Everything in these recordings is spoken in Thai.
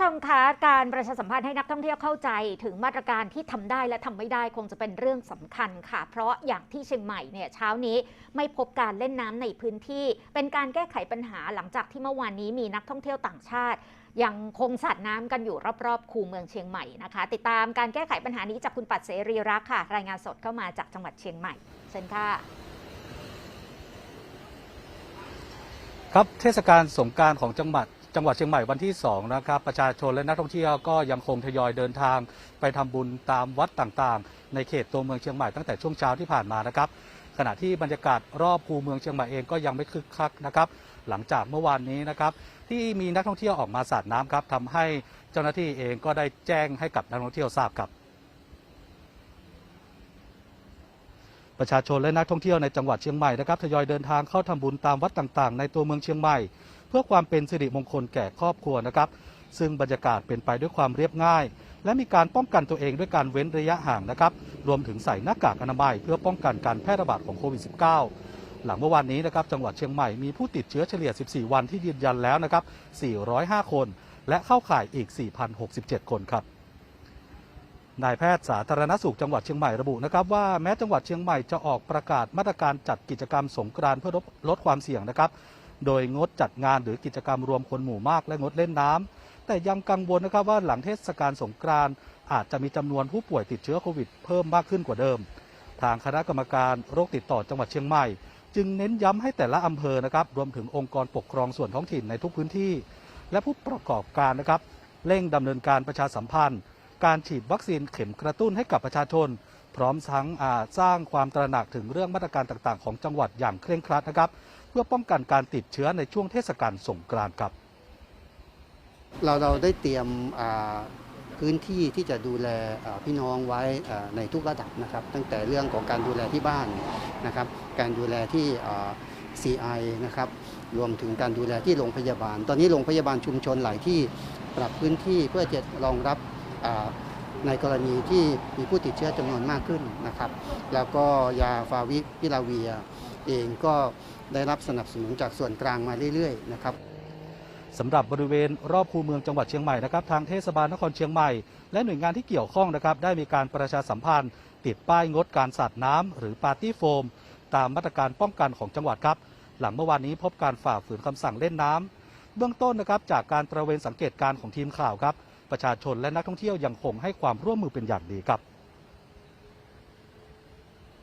ชมคะการประชาสัมพันธ์ให้นักท่องเที่ยวเข้าใจถึงมาตรการที่ทำได้และทำไม่ได้คงจะเป็นเรื่องสำคัญค่ะ เพราะอย่างที่เชียงใหม่เนี่ยเช้านี้ไม่พบการเล่นน้ำในพื้นที่ เป็นการแก้ไขปัญหาหลังจากที่เมื่อวานนี้มีนักท่องเที่ยวต่างชาติ ยังคงสัตว์น้ำกันอยู่รอบๆ คูเมืองเชียงใหม่นะคะ ติดตามการแก้ไขปัญหานี้จากคุณปัดเสรีรักค่ะ รายงานสดเข้ามาจากจังหวัดเชียงใหม่เชิญค่ะครับเทศกาลสงการของจังหวัด จังหวัดเชียงใหม่วันที่ 2 นะครับ ประชาชนและนักท่องเที่ยวก็ยังคงทยอยเดินทาง ไปทำบุญตามวัดต่างๆ ในเขตตัวเมืองเชียงใหม่ตั้งแต่ช่วงเช้าที่ผ่านมานะครับ ขณะที่บรรยากาศรอบคูเมืองเชียงใหม่เองก็ยังไม่คึกคักนะครับ หลังจากเมื่อวานนี้นะครับ ที่มีนักท่องเที่ยวออกมาสาดน้ำครับทำให้เจ้าหน้าที่เองก็ได้แจ้งให้กับนักท่องเที่ยวทราบครับประชาชนและนักท่องเที่ยวในจังหวัดเชียงใหม่นะครับทยอยเดินทางเข้าทำบุญตามวัดต่างๆ ในตัวเมืองเชียงใหม่ เพื่อความเป็นสิริมงคลแก่ครอบครัวนะครับ ซึ่งบรรยากาศเป็นไปด้วยความเรียบง่าย และมีการป้องกันตัวเองด้วยการเว้นระยะห่างนะครับ รวมถึงใส่หน้ากากอนามัยเพื่อป้องกันการแพร่ระบาดของโควิด -19 หลังเมื่อวานนี้นะครับจังหวัดเชียงใหม่มีผู้ติดเชื้อเฉลี่ย 14 วันที่ยืนยันแล้วนะครับ 405 คน และเข้าข่ายอีก 4,067 คนครับนายแพทย์สาธารณสุขจังหวัดเชียงใหม่ระบุนะครับว่าแม้จังหวัดเชียงใหม่จะออกประกาศมาตรการจัดกิจกรรมสงกรานต์เพื่อลดลดความเสี่ยงนะครับ โดยงดจัดงานหรือกิจกรรมรวมคนหมู่มากและงดเล่นน้ำแต่ยังกังวลนะครับว่าหลังเทศกาลสงกรานต์อาจจะมีจำนวนผู้ป่วยติดเชื้อโควิดเพิ่มมากขึ้นกว่าเดิม ทางคณะกรรมการโรคติดต่อจังหวัดเชียงใหม่ จึงเน้นย้ำให้แต่ละอำเภอนะครับรวมถึงองค์กรปกครองส่วนท้องถิ่นในทุกพื้นที่ และผู้ประกอบการนะครับเร่งดำเนินการประชาสัมพันธ์ การฉีดวัคซีนเข็มกระตุ้นให้กับประชาชน พร้อมทั้งสร้างความตระหนักถึงเรื่องมาตรการต่างๆ ของจังหวัดอย่างเคร่งครัดนะครับ เพื่อป้องกันการติดเชื้อในช่วงเทศกาลสงกรานต์ครับ เราเราได้เตรียมพื้นที่ที่จะดูแลพี่น้องไว้ในทุกระดับนะครับ ตั้งแต่เรื่องของการดูแลที่บ้านนะครับ การดูแลที่ CI นะครับรวมถึงการดูแลที่โรงพยาบาล ตอนนี้โรงพยาบาลชุมชนหลายที่ปรับพื้นที่เพื่อจะรองรับในกรณีที่มีผู้ติดเชื้อจำนวนมากขึ้นนะครับ แล้วก็ยาฟาวิพิลาเวีย เองก็ได้รับสนับสนุนจากส่วนกลางมาเรื่อยๆนะครับสำหรับบริเวณรอบคูเมืองจังหวัดเชียงใหม่นะครับทางเทศบาลนครเชียงใหม่ และหน่วยงานที่เกี่ยวข้องนะครับได้มีการประชาสัมพันธ์ ติดป้ายงดการสาดน้ำหรือปาร์ตี้โฟม ตามมาตรการป้องกันของจังหวัดครับ หลังเมื่อวานนี้พบการฝ่าฝืนคำสั่งเล่นน้ำเบื้องต้นนะครับจากการตระเวนสังเกตการของทีมข่าวครับ ประชาชนและนักท่องเที่ยวยังคงให้ความร่วมมือเป็นอย่างดีครับ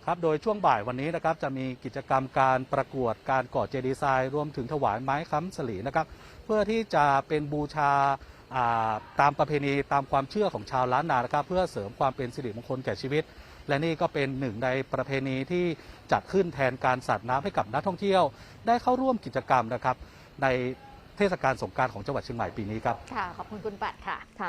ครับโดยช่วงบ่ายวันนี้นะครับจะมีกิจกรรมการประกวดการก่อเจดีย์ทรายรวมถึงถวายไม้ค้ำสลีนะครับ เพื่อที่จะเป็นบูชาตามประเพณีตามความเชื่อของชาวล้านนานะครับ เพื่อเสริมความเป็นสิริมงคลแก่ชีวิต และนี่ก็เป็นหนึ่งในประเพณีที่จัดขึ้นแทนการสาดน้ำให้กับนักท่องเที่ยว ได้เข้าร่วมกิจกรรมนะครับ ในเทศกาลสงการของจังหวัดเชียงใหม่ปีนี้ครับค่ะขอบคุณคุณปัดค่ะ